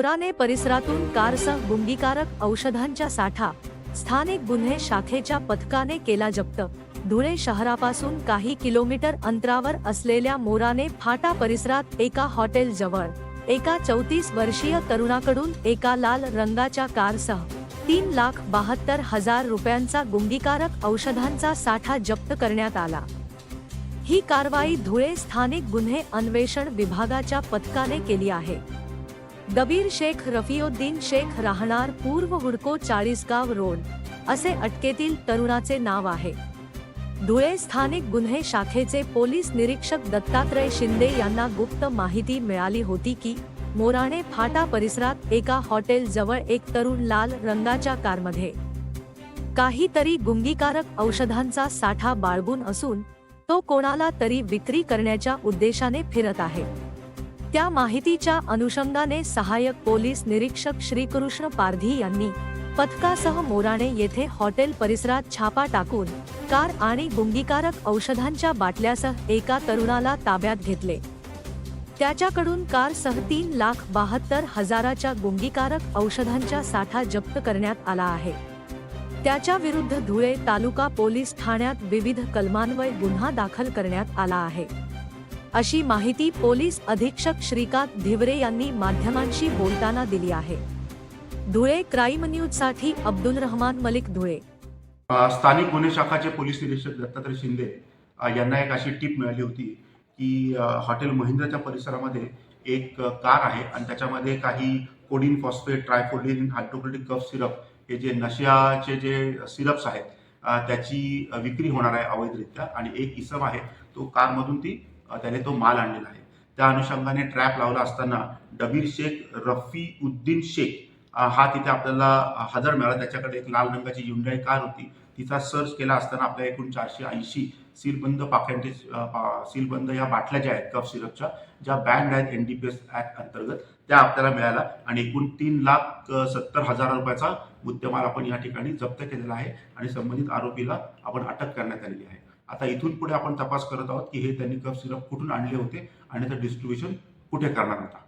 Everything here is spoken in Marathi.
मोराने परिसरातून कारसह गुंगीकारक औषधांचा साठा स्थानिक गुन्हे शाखेच्या पथकाने केला जप्त. धुळे शहरापासून काही किलोमीटर अंतरावर असलेल्या मोराने फाटा परिसरात एका हॉटेल जवळ एका चौतीस वर्षीय तरुणाकडून एका लाल रंगाच्या कारसह तीन लाख बहात्तर हजार रुपयांचा गुंगीकारक औषधांचा साठा जप्त करण्यात आला. ही कारवाई धुळे स्थानिक गुन्हे अन्वेषण विभागाच्या पथकाने केली आहे. दबीर शेख रफिओद्दीन शेख राहणार पूर्व हुडको चाळीसगाव रोड असे अटकेतील तरुणाचे नाव आहे. धुळे स्थानिक गुन्हे शाखेचे पोलीस निरीक्षक दत्तात्रय शिंदे यांना गुप्त माहिती मिळाली होती की मोराणे फाटा परिसरात एका हॉटेल जवळ एक तरुण लाल रंगाच्या कारमध्ये. काहीतरी गुंगीकारक औषधांचा साठा बाळगून असून तो कोणाला तरी विक्री करण्याच्या उद्देशाने फिरत आहे. त्या माहितीच्या अनुषंगाने सहाय्यक पोलीस निरीक्षक श्रीकृष्ण पारधी यांनी पथकासह मोराणे येथे हॉटेल परिसरात छापा टाकून कार आणि गुंगीकारक औषधांच्या बाटल्यासह एका तरुणाला ताब्यात घेतले. त्याच्याकडून कारसह तीन लाख बहात्तर हजाराच्या गुंगीकारक औषधांचा साठा जप्त करण्यात आला आहे. त्याच्या विरुद्ध धुळे तालुका पोलीस ठाण्यात विविध कलमान्वये गुन्हा दाखल करण्यात आला आहे. अशी माहिती पोलीस अधीक्षक श्रीकांत धिवरे यांनी माध्यमांशी बोलताना दिली आहे. धुळे क्राईम न्यूजसाठी अब्दुल रहमान मलिक धुळे. स्थानिक गुन्हे शाखाचे पोलीस निरीक्षक दत्तात्रय शिंदे यांना एक अशी टीप मिळाली होती की हॉटेल महिंद्राच्या परिसरामध्ये एक कार आहे आणि त्याच्यामध्ये काही कोडिन फॉस्फेट ट्रायफोडिन हायड्रोक्लोरिक कफ सिरप हे जे नशाचे जे सिरप्स आहेत त्याची विक्री होणार आहे अवैधरित्या आणि एक इसम आहे तो कारमधून ती त्याने तो माल आणलेला आहे. त्या अनुषंगाने ट्रॅप लावला असताना डबीर शेख रफी उद्दीन शेख हा तिथे आपल्याला हजर मिळाला. त्याच्याकडे एक लाल रंगाची युंडाई कार होती. तिचा सर्च केला असताना आपल्या एकूण चारशे ऐंशी सीलबंद पाकिटे सीलबंद या बाटल्या ज्या आहेत कफ सिरपच्या ज्या बँड आहेत N D P S act अंतर्गत त्या आपल्याला मिळाल्या आणि एकूण तीन लाख सत्तर हजार रुपयाचा मुद्देमाल आपण या ठिकाणी जप्त केलेला आहे आणि संबंधित आरोपीला आपण अटक करण्यात आलेली आहे. आता इथून पुढे आपण तपास करत आहोत की हे त्यांनी कफ सिरप कुठून आणले होते आणि त्याचं डिस्ट्रीब्युशन कुठे करणार होता.